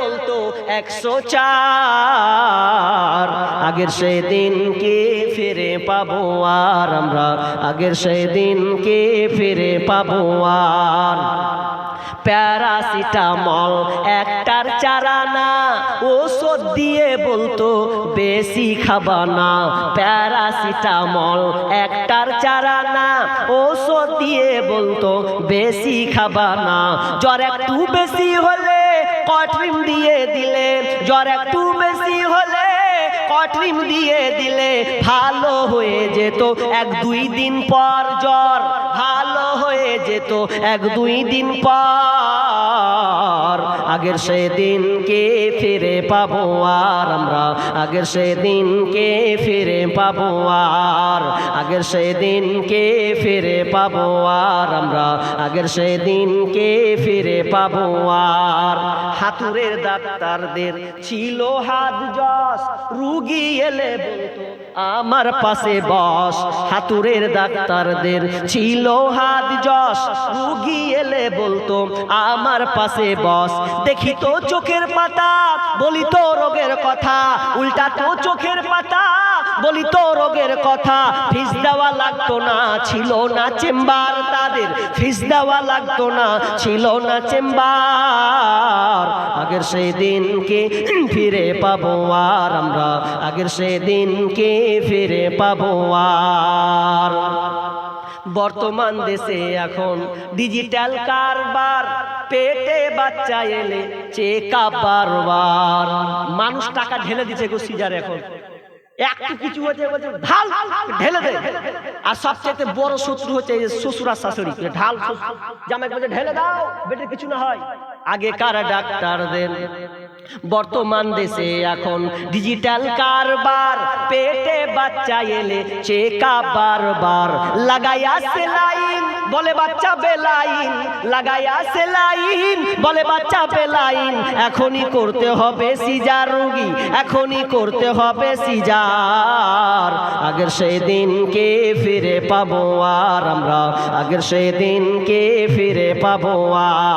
বলতো, একশো চার। আগের সেই দিনকে ফিরে পাবো আর আমরা? আগের সেই দিনকে ফিরে পাবো আর? প্যারাসিটামল একটার চারা চারানা ওষুধ দিয়ে বলতো, বেশি খাবা না। প্যারাসিটামল একটার চারা চারানা ওষুধ দিয়ে বলতো, বেশি খাবা না। জ্বর একটু বেশি হলে কট্রিম দিয়ে দিলে, জ্বর একটু বেশি হলে কট্রিম দিয়ে দিলে ভালো হয়ে যেত। এক দুই দিন পর জ্বর ভালো হয়ে যেত। এক দুই দিন পর আগের সেদিনকে ফিরে পাবো আর আমরা। আগের সেদিনকে ফিরে পাবো আর, আগের সেদিনকে ফিরে পাবো আর আমরা। আগের সেদিনকে ফিরে পাবো আর। হাতুরের ডাক্তারদের ছিল হাত যশ, রুগী এলে আমার পাশে বস। হাতুরের ডাক্তারদের ছিল হাত যশ, রুগী এলে বলতো, আমার পাশে বস। দেখি তো চোখের পাতা, বলি তো রোগের কথা, উল্টা তো চোখের পাতা। বলি তো রোগের কথা ফিস দেওয়া লাগতো না, ছিল না চেম্বার তাদের। ফিস দেওয়া লাগতো না, ছিল না চেম্বার। আগের সেই দিনকে ফিরে পাবো আর আমরা, আগের সেই দিনকে ফিরে পাবো আর। বর্তমান দেশে এখন ডিজিটাল কারবার, পেটে বাচ্চা এলে চেকা বারবার। মানুষ টাকা ঢেলে দিচ্ছে গো সিজার এখন। একটু কিছু হচ্ছে বলছে, ঢাল, ঢেলে দে আর সবচেয়ে বড় শত্রু হচ্ছে এই শ্বশুর আর শাশুড়ি ঢাল। জামাই বলছে, ঢেলে দাও বেটে কিছু না হয় আগে কারা ডাক্তার ডাক্তারদের বর্তমান দেশে এখন ডিজিটাল কারবার, পেটে বাচ্চা এলে চেকা বারবার। লাগাইয়া সেলাইন বলে বাচ্চা বেলাইন। লাগাইয়া সেলাইন বলে বাচ্চা বেলাইন। এখনই করতে হবে সিজার রুগী, এখনই করতে হবে সিজার। আগের সেই দিনকে ফিরে পাবো আর আমরা, আগের সেই দিনকে ফিরে পাবো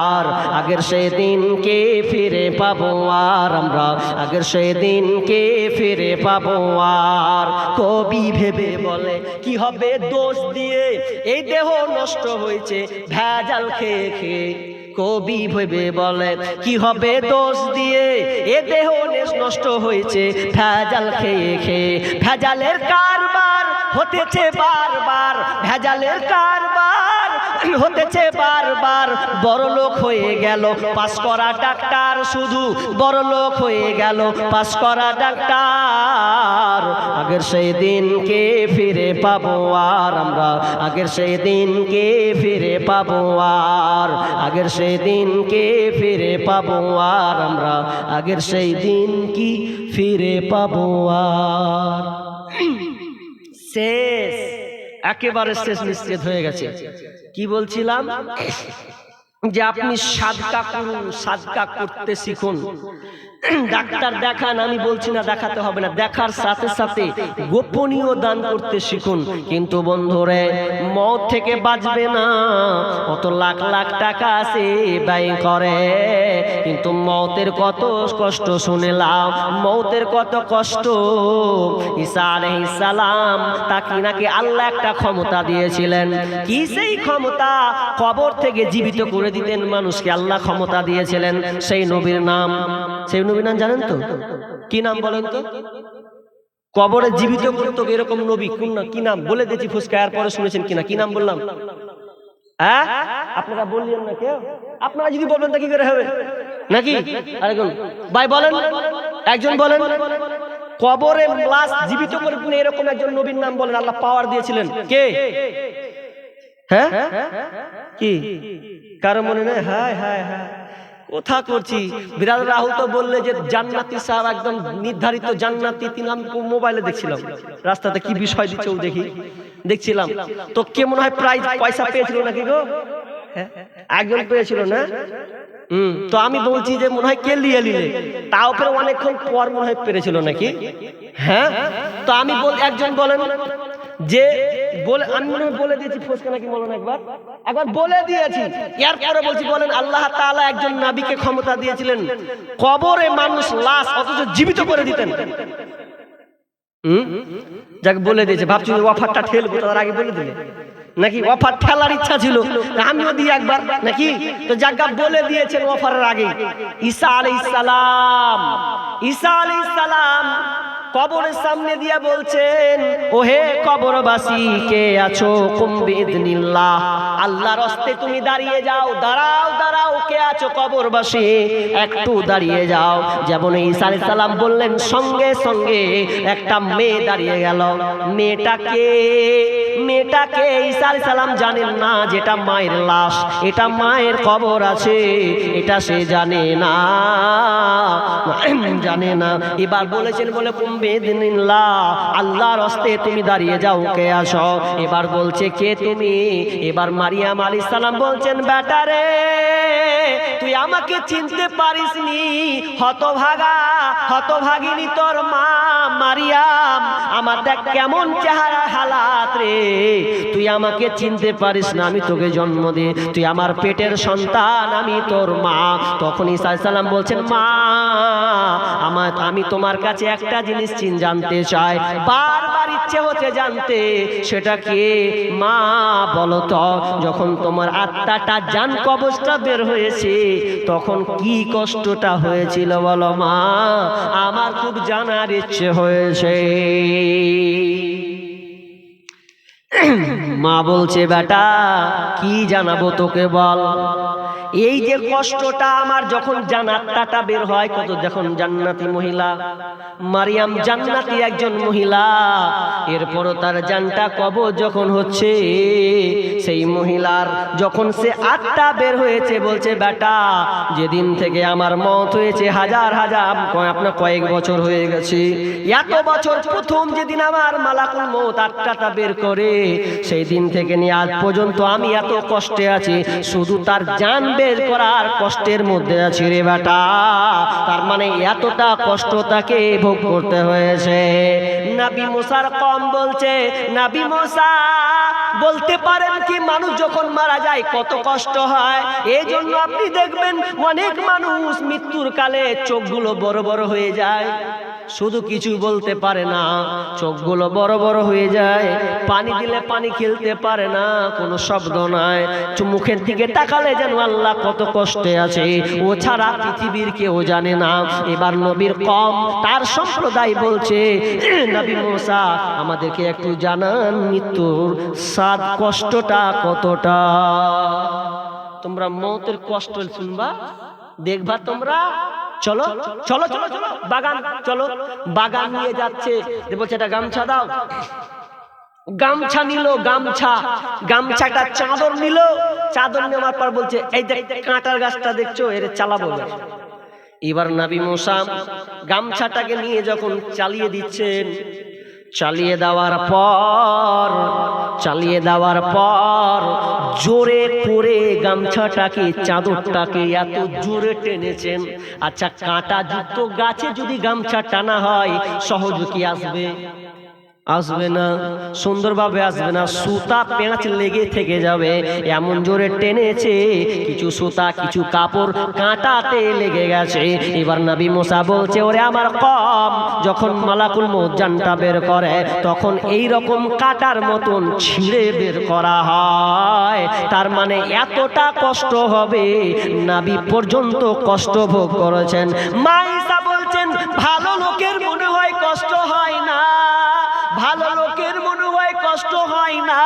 আর। আগের সেই দিনকে ফিরে পাবো আর আমরা আগের সেই দিনকে ফিরে পাবো আর। কবি ভেবে বলে, কি হবে দোষ দিয়ে? এই দেহ নষ্ট হয়েছে, ভেজাল খেয়ে খেয়ে। কবি ভেবে বলে, কি হবে দোষ দিয়ে? এ দেহ নষ্ট হয়েছে, ভেজাল খেয়ে খেয়ে। ভেজালের কারবার হতেছে বারবার, ভেজালের কারবার হতেছে বারবার। বড় লোক হয়ে গেল, পাস করা ডাক্তার শুধু বড় লোক হয়ে গেল, পাস করা ডাক্তার। আগের সেই দিনকে ফিরে পাবো আর আমরা, আগের সেই দিনকে ফিরে পাবো আর, আগের সেই দিনকে ফিরে পাবো আর আমরা, আগের সেই দিন কি ফিরে পাবো আর। শেষ। একেবারে শেষ নিশ্চিত হয়ে গেছে। কি বলছিলাম? যে আপনি সাদকা করুন, সাদকা করতে শিখুন। ডাক্তার দেখান, আমি বলছি না দেখাতে হবে না, দেখার সাথে সাথে গোপনীয় দান করতে শিখুন। কিন্তু বন্ধুরে, মদ থেকে বাঁচবে না, অত লাখ লাখ টাকা আছে ব্যয় করে। কিন্তু মতের কত কষ্ট শুনেলাম, মতের কত কষ্ট। ঈসা সালাম তাকে নাকি আল্লাহ একটা ক্ষমতা দিয়েছিলেন। কি সেই ক্ষমতা? কবর থেকে জীবিত করে দিতেন মানুষকে আল্লাহ ক্ষমতা দিয়েছিলেন। সেই নবীর নাম, সেই নবীর নাম জানেন তো? কি নাম বলেন তো? কবরে জীবিত করতো এরকম নবী কোন কি নাম? বলে দিয়েছি ফুসকা এরপরে শুনেছেন কিনা? কি নাম বললাম? হ্যাঁ? আপনারা বললেন না কেউ? আপনারা যদি বলবেন তা কি করে হবে? নাকি? আরেকজন ভাই বলেন। একজন বলেন। কবরে লাশ জীবিত করে কোন এরকম একজন নবীর নাম বলেন আল্লাহ পাওয়ার দিয়েছিলেন। কে? হ্যাঁ? কি? কারও মনে নেই? হায় হায় হায়। কথা করছি। বিরাজ রাহুল তো বললে যে জান্নাতি সাহেব একদম নির্ধারিত জান্নাতি, তিনি আমি মোবাইলে দেখছিলাম। রাস্তাতে কি বিষয় দিচ্ছে ও দেখি। দেখছিলাম। তো কে মনে হয় প্রাইজ পয়সা পেয়েছিল নাকি গো? হ্যাঁ? একজন পেয়েছিল না? হুম, তো আমি বলছি যে মনে হয় কে লিয়ে নিলে? তাও ফের অনেকক্ষণ পর মনে হয় পেরেছিল নাকি? হ্যাঁ তো আমি বল একজন বলেন। যে বলে, আমি মনে বলে দিয়েছি নাকি একবার? একবার বলে দিয়েছি। বলছি, বলেন, আল্লাহ তাআলা একজন ক্ষমতা দিয়েছিলেন। কবরে মানুষ লাশ, অথচ জীবিত করে দিতেন। বলে দিয়েছে, ভাবছি অফারটা ঠেলবো তার আগে বলে দিলে। নাকি অফার ঠেলার ইচ্ছা ছিল? আমিও দিই একবার, নাকি? তো যাকে বলে দিয়েছেন অফারের আগে, ঈসা আলাইহিস সালাম। ঈসা আলাইহিস সালাম কবরের সামনে দিয়ে বলছেন, ওহে কবরবাসী, কে আছো? কুম্বি ইদনিল্লাহ। আল্লাহর হস্তে তুমি দাঁড়িয়ে যাও। দাঁড়াও দাঁড়াও, কে আছো কবরবাসী? একটু দাঁড়িয়ে যাও। যেমন ঈসা আলাইহিস সালাম বললেন, সঙ্গে সঙ্গে একটা মেয়ে দাঁড়িয়ে গেল। মেয়েটাকে মেয়েটাকে ঈসা আলাইহিস সালাম জানেন না, যেটা মায়ের লাশ। এটা মায়ের কবর আছে, এটা সে জানে না। জানে না। এবার বলেছেন, বলে কুম্বেদিনিল্লাহ আল্লাহর হস্তে তুমি দাঁড়িয়ে যাও, কে আসো? এবার বলছে, কে তুমি? এবার মারিয়াম আলাইহিস সালাম বলছেন বেটারে তুই আমাকে চিনতে পারিসনি। হতভাগা, হতভাগিনী তোর মা মারিয়াম, আমার দেখ কেমন চেহারা হালাত রে। তুই আমাকে চিনতে পারিস না, আমি তোকে জন্ম দে তুই আমার পেটের সন্তান, আমি তোর মা। তখন আলাইহিস সালাম বলছেন, মা আমার আমি তোমার কাছে একটা জিনিস চিন জানতে চাই। বারবার ইচ্ছে হচ্ছে জানতে, সেটা কি? মা, বলো তো, যখন তোমার আত্মাটা জান কবজটা বের হয়েছে, তখন কি কষ্টটা হয়েছিল বলো মা? আমার খুব জানার ইচ্ছে হয়েছে। মা বলছে, বেটা, কি জানাব তোকে বল? এই যে কষ্টটা আমার যখন জানাত্তাটা বের হয়, কত যখন জান্নাতি মহিলা। মারিয়াম জান্নাতি একজন মহিলা। এরপরও তার জানটা কব যখন হচ্ছে, সেই মহিলার যখন সে আত্মা বের হয়েছে, বলছে, বেটা, যেদিন থেকে আমার মত হয়েছে, হাজার হাজার আপনার কয়েক বছর হয়ে গেছে। এত বছর প্রথম যেদিন আমার মালাকুল মত আত্মাটা বের করে সেই দিন থেকে নিয়ে আজ পর্যন্ত আমি এত কষ্টে আছি। শুধু তার জান বের করার কষ্টের মধ্যে আছি রে বেটা। তার মানে এতটা কষ্ট তাকে ভোগ করতে হয়েছে। নাবি মুসার কম বলছে, নাবি মুসা, বলতে পারেন কি মানুষ যখন মারা যায় কত কষ্ট হয়? এই জন্য আপনি দেখবেন অনেক মানুষ মৃত্যুর কালে চোখগুলো বড় বড় হয়ে যায়। শুধু কিছু বলতে পারে না। চোখগুলো বড় বড় হয়ে যায়। পানি দিলে পানি খেলতে পারে না, কোনো শব্দ নাই। মুখের দিকে তাকালে যেন আল্লাহ কত কষ্টে আছে। ও ছাড়া পৃথিবীর কেউ জানে না। এবার নবীর কম, তার সম্প্রদায় বলছে, নবী মোসা, আমাদেরকে একটু জানান মৃত্যুর সাত কষ্টটা কতটা? তোমরা মতের কষ্ট শুনবা, দেখবা তোমরা চলো চলো চলো চলো বাগান চলো বাগান নিয়ে যাচ্ছে যে বলছে এটা গামছা দাও গামছা নিল গামছা গামছাটা চাদর নিল চাদর নেওয়ার পর বলছে এই দেখ কাঁটার গাছটা দেখছ এর চালাবো এবার। এবার নাবি মোসাম গামছাটাকে নিয়ে যখন চালিয়ে দিচ্ছেন চালিয়ে দেওয়ার পর, চালিয়ে দেওয়ার পর, জোরে করে গামছাটাকে, চাদরটাকে এত জোরে টেনেছেন। আচ্ছা কাঁটা যুক্ত গাছে যদি গামছা টানা হয়, সহজ কি আসবে? আসবে না, সুন্দরভাবে আসবে না, সুতা পেঁচ লেগে থেকে যাবে, এমন জোরে টেনেছে, কিছু সুতা, কিছু কাপড় কাঁটাতে লেগে গেছে। এবার নবী মোসা বলছে, ওরে আমার কম। যখন মালাকুল মোজানটা বের করে, তখন এই রকম কাটার মতন ছিঁড়ে বের করা হয়। তার মানে এতটা কষ্ট হবে, নাবি পর্যন্ত কষ্ট ভোগ করেছেন। মাইসা বলছেন, ভালো লোকের মনে হয় কষ্ট হয় মনে হয় না,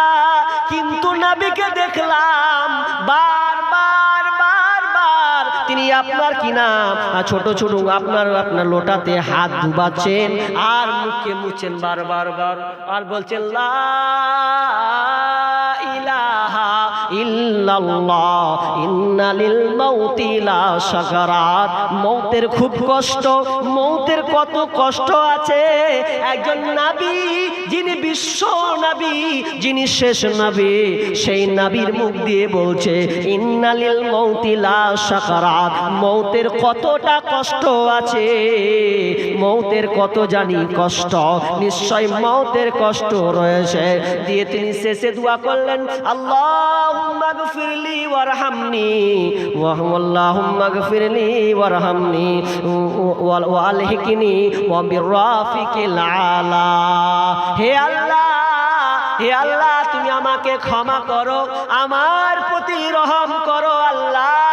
কিন্তু নাবিকে দেখলাম বারবার বারবার। তিনি আপনার কি নাম? ছোট ছোট আপনার আপনার লোটাতে হাত ডুবাচ্ছেন আর মুখে মুছেন বারবার বার আর বলছেন, লা ইলাহা ইল্লাল্লাহ ইন্না লিল মাউতি লা সাকারাত মৌতের খুব কষ্ট, মৌতের কত কষ্ট আছে। একজন নাবী, যিনি বিশ্ব নবী, যিনি শেষ নবী, সেই নবীর মুখ দিয়ে বলছে, ইন্নালিল মৌতিলা সাকারাত মৌতের কতটা কষ্ট আছে। মৌতের কত জানি কষ্ট, নিশ্চয় মৌতের কষ্ট রয়েছে। দিয়ে তিনি শেষে দোয়া করলেন, আল্লাহ ওয়াহুল্লাহুম্মা গফিরলি ওয়ারহামনি ওয়ালহিকনি ওয়া বিররাফিকিল আলা। হে আল্লাহ হে আল্লাহ, তুমি আমাকে ক্ষমা করো, আমার প্রতি রহম করো আল্লাহ।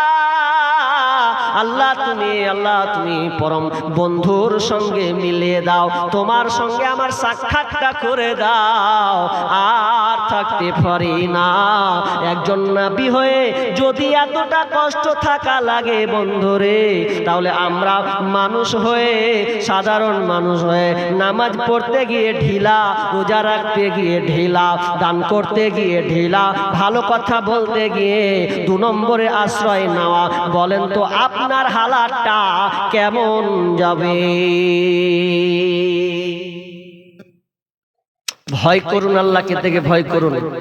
আল্লাহ, তুমি পরম বন্ধুর সঙ্গে মিলিয়ে দাও, তোমার সঙ্গে আমার সাক্ষাৎটা করে দাও। আর থাকতে পারি না। একজন নাবি হয়ে যদি এতটা কষ্ট থাকা লাগে বন্ধুরে, তাহলে আমরা মানুষ হয়ে, সাধারণ মানুষ হয়ে নামাজ পড়তে গিয়ে ঢিলা, রোজা রাখতে গিয়ে ঢিলা, দান করতে গিয়ে ঢিলা, ভালো কথা বলতে গিয়ে দু নম্বরে আশ্রয় নেওয়া। বলেন তো, আপনার হালাতটা কেমন যাবে? ভয় করুন আল্লাহকে দেখে ভয় করুন,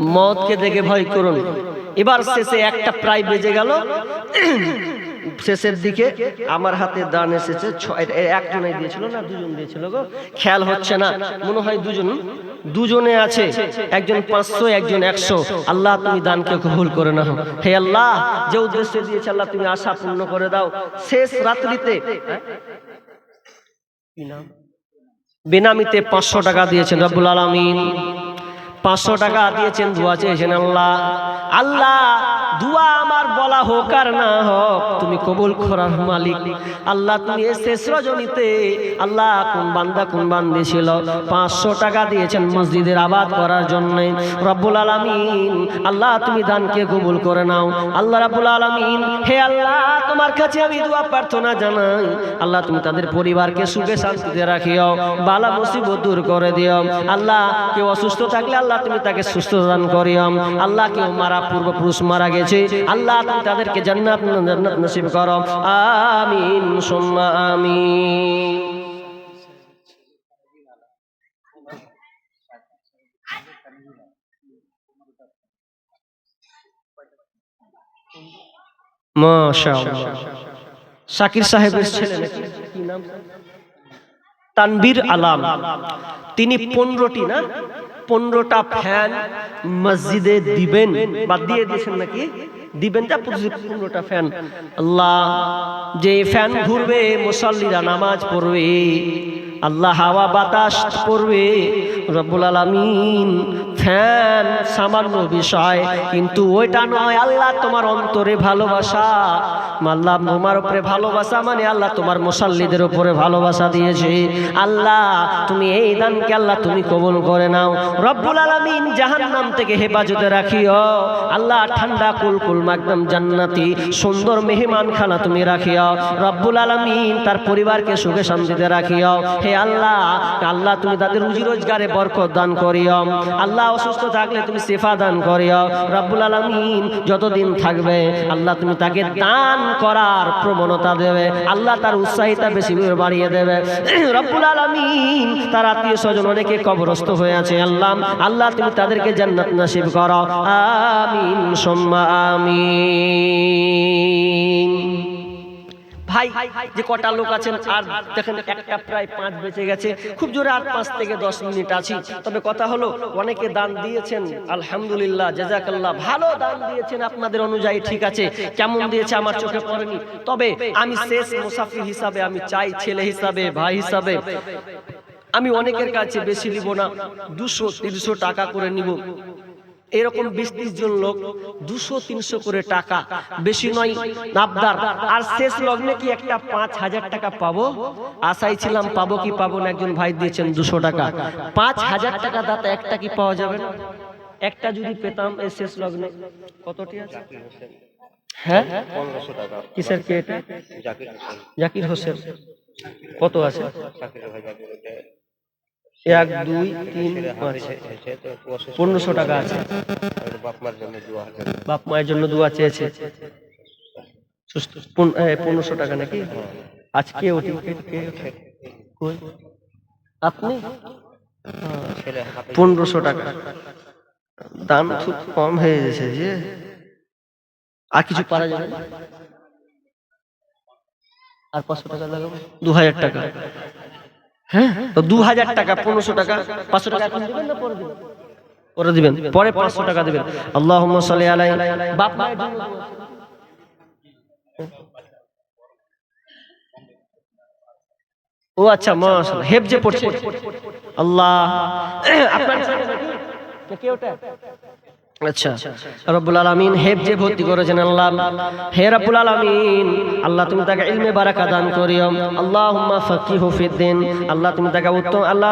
মদকে দেখে ভয় করুন। এবার শেষে একটা প্রায় বেজে গেল। শেষের দিকে আমার হাতে দান এসেছে ছ- এ- এ- একজনে দিয়েছিল না, দুজন দিয়েছিল গো। খেয়াল হচ্ছে না, মনে হয় দুজন। দুজনে আছে, একজন পাঁচশো, একজন একশো। আল্লাহ, তুমি দানকে কবুল করে নাও। হে আল্লাহ, যে উদ্দেশ্য দিয়েছে আল্লাহ, তুমি আশা পূর্ণ করে দাও। শেষ রাত্রিতে বেনামিতে পাঁচশো টাকা দিয়েছেন রব্বুল আলমিন। পাঁচশো টাকা দিয়েছেন, দোয়া চেয়েছেন আল্লাহ। আল্লাহ, দুয়া আমার বলা হোক আর না হোক, তুমি কবুল করার মালিক। আল্লাহ, তুমি এই শেষ রজনীতে আল্লাহ, কোন বান্দা কোন বান্দি ছিল? পাঁচশো টাকা দিয়েছেন মসজিদের আবাদ করার জন্য। রব্বুল আলমিন, আল্লাহ, তুমি দানকে কবুল করে নাও। আল্লাহ রাব্বুল আলমিন, হে আল্লাহ, তোমার কাছে আমি দোয়া প্রার্থনা জানাই। আল্লাহ, তুমি তাদের পরিবারকে সুখে শান্তিতে রাখিও, বালা মুসিবত দূর করে দিও। আল্লাহ, কেউ অসুস্থ থাকলে আল্লাহ তুমি তাকে সুস্থ দান করিও আল্লাহ কেউ মারা পূর্বপুরুষ মারা গেছে। আল্লাহ তুমি তাদেরকে জান্নাত জান্নাত নসিব করো। আমিন, সুম্মা আমিন। শাকির সাহেবের ছেলে তানবীর আলাম। তিনি পনেরোটি না? পনেরোটা ফ্যান মসজিদে দিবেন বা দিয়ে দিয়েছেন নাকি? দিবেন যা পনেরোটা ফ্যান। আল্লাহ, যে ফ্যান ঘুরবে, মুসল্লিরা নামাজ পড়বে, আল্লাহ হাওয়া বাতাস পড়বে, রব্বুল আলামিন ফ্যান সামান্য বিষয়, কিন্তু ওইটা নয়, আল্লাহ তোমার অন্তরে ভালোবাসা। আল্লাহ তোমার উপরে ভালোবাসা মানে আল্লাহ তোমার মুসাল্লিদের উপরে ভালোবাসা দিয়েছে। আল্লাহ, তুমি এই দানকে আল্লাহ তুমি কবুল করে নাও। রব্বুল আলামিন জাহান্নাম থেকে হেফাজতে রাখিও। আল্লাহ ঠান্ডা কুলকুল মাকদম জান্নাতি, সুন্দর মেহমান খানা তুমি রাখিও। রব্বুল আলামিন তার পরিবারকে সুখে শান্তিতে রাখিও। হে আল্লাহ আল্লাহ তুমি তাদের রুজি রোজগারে বরকত দান করিও। আল্লাহ অসুস্থ থাকলে তুমি সেফা দান করিও। রব্বুল আলামিন যতদিন থাকবে, আল্লাহ তুমি তাকে দান করার প্রবণতা দেবে। আল্লাহ তার উৎসাহিতা বেশি বাড়িয়ে দেবে। রব্বুল আলামিন তার আত্মীয় স্বজন অনেকে কবরস্থ হয়ে আছে। আল্লাহ আল্লাহ তুমি তাদেরকে জান্নাত নসিব করো। আমিন, সম্মা আমিন। ভাই, যে কটা লোক আছেন, আর দেখেন একটা প্রায় পাঁচ বেঁচে গেছে। খুব জোরে আর পাঁচ থেকে দশ মিনিট আছি। তবে কথা হলো, অনেকে দান দিয়েছেন, আলহামদুলিল্লাহ জাজাকাল্লাহ ভালো দান দিয়েছেন আপনাদের অনুযায়ী ঠিক আছে। কেমন দিয়েছে আমার চোখে পড়েনি। তবে আমি শেষ মুসাফির হিসাবে, আমি চাই ছেলে হিসাবে, ভাই হিসাবে, আমি অনেকের কাছে বেশি নিব না, দুশো, তিনশো টাকা করে নিব। এরকম বিশ ত্রিশ জন লোক দুশো তিনশো করে টাকা। বেশি নয় নাবদার। আর শেষ লগ্নে কি একটা পাঁচ হাজার টাকা পাবো? আশাই ছিলাম পাবো কি পাবো না একজন ভাই দিয়েছেন দুশো টাকা। পাঁচ হাজার টাকা দাতা একটা কি পাওয়া যাবে না? একটা যদি পেতাম এই শেষ লগ্নে। কতটি আছে? হ্যাঁ? কিসের কে এটা? জাকির হোসেন। কত আছে জাকির ভাই জাকির ওটা এক, দুই, তিন পনেরোশো টাকা আছে। বাপ মায়ের জন্য দোয়া চেয়েছে। পনেরোশো টাকা নাকি? আজকে ওটি আপনি? পনেরোশো টাকা। দাম খুব কম হয়ে গেছে যে। আর কিছু পারা যাবে? আর পাঁচশো টাকা লাগাবো। দু হাজার টাকা। হ্যাঁ? তো দু হাজার টাকা, পনেরোশো টাকা, পাঁচশো টাকা পরে দিবেন? পরে পাঁচশো টাকা দিবেন। আল্লাহ সাল্লি আলাই বাপ। ও আচ্ছা মাশাআল্লাহ। যে পড়ছে। আল্লাহ। আপনার কে ওটা? আচ্ছা। রব্বুল আলামিন হেব যে ভর্তি করেছেন আল্লাহ। হে রব্বুল আলামিন, আল্লাহ তুমি তাকে ইলমে বারাকা দান করিও। ফাকিহু ফিদ্দিন আল্লাহ তুমি তাকে উত্তম, আল্লাহ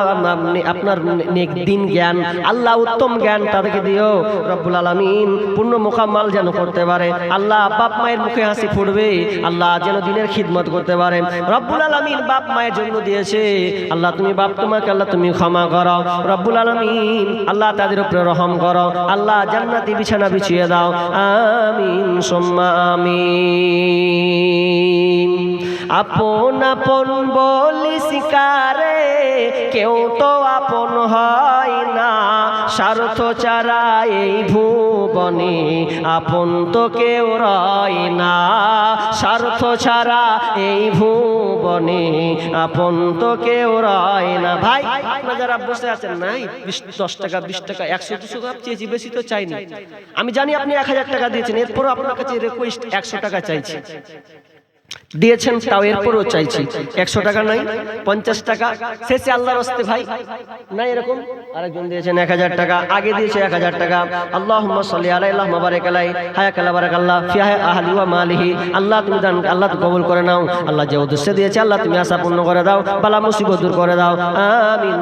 আপনার নেক দিন জ্ঞান, আল্লাহ উত্তম জ্ঞান তাদেরকে দিও। রব্বুল আলামিন পূর্ণ যেন করতে পারে। আল্লাহ বাপ মায়ের মুখে হাসি ফুটবে। আল্লাহ যেন দিনের খিদমত করতে পারে। রব্বুল আলামিন বাপ মায়ের জন্য দিয়েছে। আল্লাহ তুমি বাপ তোমাকে, আল্লাহ তুমি ক্ষমা করো। রব্বুল আলমিন আল্লাহ তাদের উপরে রহম করো। আল্লাহ জান্নাতি বিছানা বিছিয়ে দাও। আমিন সুম্মা আমিন। আপন আপন বলিস কারে কেউ তো আপন হয় না। স্বার্থ ছাড়া এই ভুবনে আপন তো কেউ রয় না। স্বার্থ ছাড়া এই ভুবনে আপন তো কেউ রয় না। ভাই যারা বসে আছেন, নাই? দশ টাকা, বিশ টাকা, একশো দুশো চেয়েছি, বেশি তো চাইনি। আমি জানি আপনি এক হাজার টাকা দিয়েছেন, এরপরও আপনার কাছে রিকোয়েস্ট একশো টাকা চাইছি। দিয়েছেন তাও এরপরও চাইছি। একশো টাকা নাই পঞ্চাশ টাকা। শেষে আল্লাহর হস্তে ভাই। না এরকম? আরেকজন দিয়েছেন এক হাজার টাকা। আগে দিয়েছে এক হাজার টাকা। আল্লাহ সাল্লি আলাই আল্লাহ মাবারেক আলাই হায়া কাল্লা বারাক আল্লাহ ফিয়া আহলি ওয়া মালিহি। আল্লাহ তুমি দান আল্লাহ তুমি কবুল করে নাও। আল্লাহ যে উদ্দেশ্যে দিয়েছে আল্লাহ তুমি আশা পূর্ণ করে দাও। বালা মুসিবত দূর করে দাও। আমিন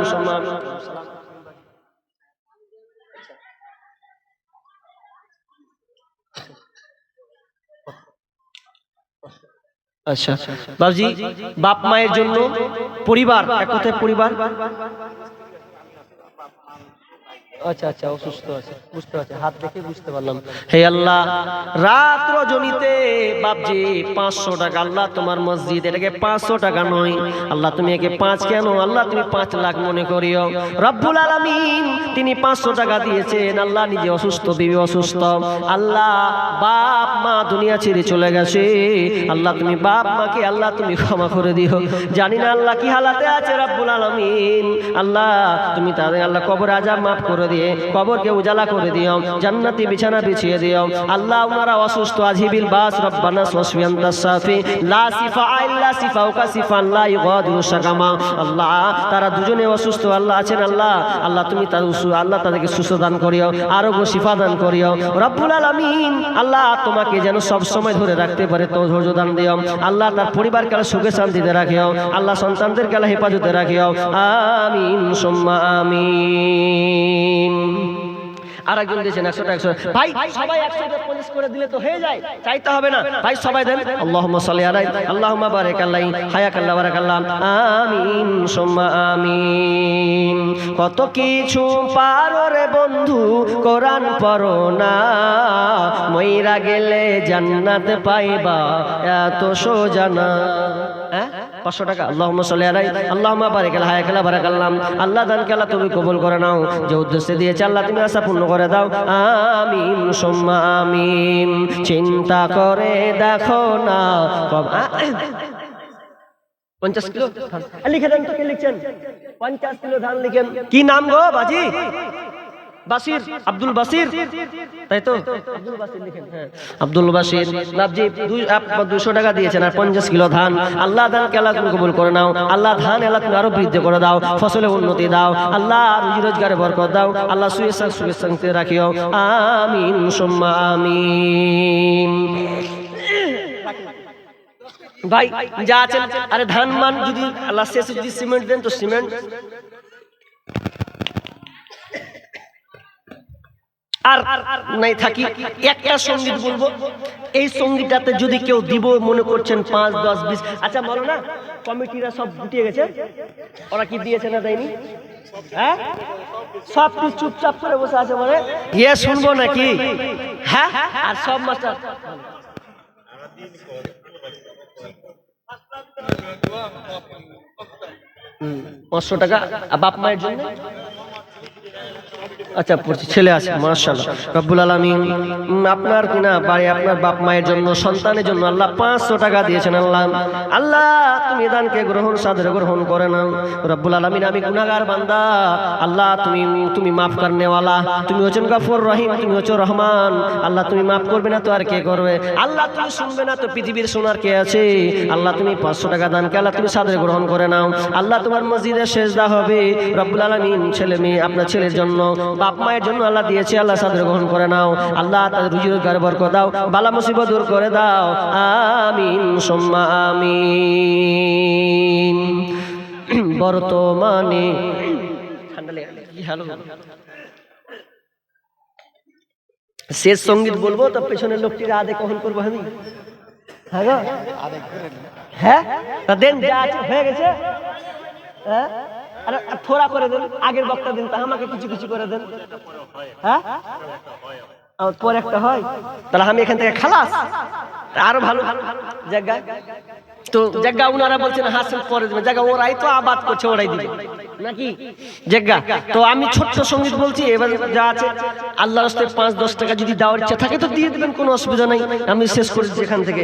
আচ্ছা। বাবজি বাপ মায়ের জন্য পরিবার এক কথায় পরিবার? আচ্ছা আচ্ছা অসুস্থ আছে, বুঝতে পারছি, হাত দেখে বুঝতে পারলাম। হে আল্লাহ রাত রজনীতে বাপজি, পাঁচশো টাকা, আল্লাহ তোমার মসজিদ, এটাকে পাঁচশো টাকা নয়। আল্লাহ তুমি একে পাঁচ কেন? আল্লাহ তুমি পাঁচ লাখ মনে করিও। রব্বুল আলামিন, তিনি পাঁচশো টাকা দিয়েছেন, আল্লাহ নিজে অসুস্থ, বিবি অসুস্থ। আল্লাহ, বাপ, মা দুনিয়া ছেড়ে চলে গেছে। আল্লাহ তুমি বাপ, মাকে, আল্লাহ তুমি ক্ষমা করে দিও। জানি না আল্লাহ কি হালাতে আছে রব্বুল আলামিন। আল্লাহ, তুমি তাদের, আল্লাহ কবর আজাব মাফ করে দিয়ে কবরকে উজালা করে দিও, জান্নাতি বিছানা বিছিয়ে দিও। আল্লাহ ওনারা অসুস্থ, আজিবিল বাস, রব্বানা সসফিয়ান তাসাফি লা সিফা ইল্লা সিফাউকা সিফান লা ইগাদিরু সাকামা আল্লাহ, তারা দুজনে অসুস্থ, আল্লাহ আছেন, আল্লাহ। আল্লাহ, তুমি তাদের আল্লাহ তাদেরকে সুস্থ দান করিও, আরোগ্য শিফা দান করিও। রব্বুল আলামিন, আল্লাহ তোমাকে যেন সব সময় ধরে রাখতে পারে তো ধৈর্য দান দিও। আল্লাহ তার পরিবারকে সুখে শান্তিতে রাখিও। আল্লাহ সন্তানদেরকে হেফাজতে রাখিও। আমিন, সুম্মা আমিন। আর একজন দিয়েছেন একশো একশো ভাই, সবাই একশো পঞ্চাশ করে দিলে তো হয়ে যায়, চাইতে হবে না। ভাই, সবাই দেন। আল্লাহ সাল্লি আলাই আল্লাহ বারেক আল্লাহ হায়াক আল্লাহ বারাক আল্লাহ। আমিন, সোম্মা আমিন। কত কিছু পারো রে বন্ধু, কোরআন পড়ো না। মইরা গেলে জান্নাত পাইবা, এত সোজা না। হ্যাঁ? পাঁচশো টাকা। আল্লাহ সাল্লি আলাই আল্লাহ বারেক খেলা হায়াক খেলা বারাক আল্লাহ আল্লাহ দান খেলা তুমি কবুল করে নাও। যে উদ্দেশ্যে দিয়েছে আল্লাহ, তুমি আশা পূর্ণ করে দাও। আমিন, সোম্মা চিন্তা করে দেখো না। পঞ্চাশ কিলো। লিখে দেন তো কে লিখছেন? পঞ্চাশ কিলো ধান লিখেন। কি নাম গো, বাজি? বাসির, আব্দুল বাসির। তাই তো? আব্দুল বাসির লাভজি দুশো টাকা দিয়েছেন আর পঞ্চাশ কিলো ধান। আল্লাহ ধান আল্লাহ তুমি কবুল করে নাও। আল্লাহ ধান আল্লাহ তুমি আরও বৃদ্ধি করে দাও ফসলে উন্নতি দাও। আল্লাহ রুজি রোজগারে বরকত দাও। আল্লাহ সুয়েশা সুয়েশান্তি রাখিও। আমিন, সুম্মা আমিন। ভাই, যা আছেন, আরে ধান মান যদি আল্লাহ শেষে যদি সিমেন্ট দেন, তো সিমেন্ট আর নাই থাকি, একটা সংগীত বলব। এই সঙ্গীতটাতে যদি কেউ দিব, মনে করছেন পাঁচ, দশ, বিশ। আচ্ছা বলো না, কমিটিরা সব গুটিয়ে গেছে। ওরা কি দিয়েছে না দেয়নি? হ্যাঁ? সব কিছু চুপচাপ করে বসে আছে বলে? ইয়ে শুনব নাকি? হ্যাঁ? আর সব মাস্টার। পাঁচশো টাকা। বাপ মায়ের জন্য? আচ্ছা পড়ছি, ছেলে আছে মার্শাল্লাহ রব্বুল আলমিন আপনার কিনা বাড়ি, আপনার বাপ মায়ের জন্য, সন্তানের জন্য আল্লাহ পাঁচশো টাকা দিয়েছেন, আল্লাহ। আল্লাহ, তুমি দানকে গ্রহণ, সাদরে গ্রহণ করে নাও। রব্বুল আলমিন, আমি গুনাগার বান্দা। আল্লাহ, তুমি তুমি মাফ করনেওয়ালা তুমি হচ্ছেন গফর রহিম, তুমি হচ্ছ রহমান। আল্লাহ, তুমি মাফ করবে না তো আর কে করবে? আল্লাহ, তুমি শুনবে না তো পৃথিবীর শোনার কে আছে? আল্লাহ, তুমি পাঁচশো টাকা দানকে আল্লাহ, তুমি সাদরে গ্রহণ করে নাও। আল্লাহ, তোমার মসজিদে শেষদা হবে। রব্বুল আলমিন, ছেলে মেয়ে, আপনার ছেলের জন্য। বাপ মায়ের জন্য আল্লাহ দিয়েছে, আল্লাহ সাদরে গ্রহণ করে নাও। আল্লাহ তাদের রুজি রোজগার বরকত দাও, বালা মুসিবত দূর করে দাও। আমিন, সোম্মা বর্তমানে শেষ সংগীত বলব, তো পেছনের লোকটির আদে কখন করব আমি? হ্যাঁ হ্যাঁ? হয়ে গেছে? হ্যাঁ? আরে থোড়া করে দেন, আগের বক্তা দিন তা আমাকে কিছু কিছু করে দেন। হ্যাঁ? পরে একটা হয়। তাহলে আমি এখান থেকে খালাস। আরও ভালো জায়গা। তো জায়গা উনারা বলছেন, হাসিল পরে দেবে। জায়গা, ওরাই তো আবাদ করছে, ওরাই দিবে। নাকি? জায়গা। তো আমি ছোট্ট সংগীত বলছি, এবার যা আছে আল্লাহ রাস্তে পাঁচ, দশ টাকা যদি দেওয়ার ইচ্ছা থাকে, তো দিয়ে দেবেন, কোনো অসুবিধা নাই। আমি শেষ করেছি এখান থেকে।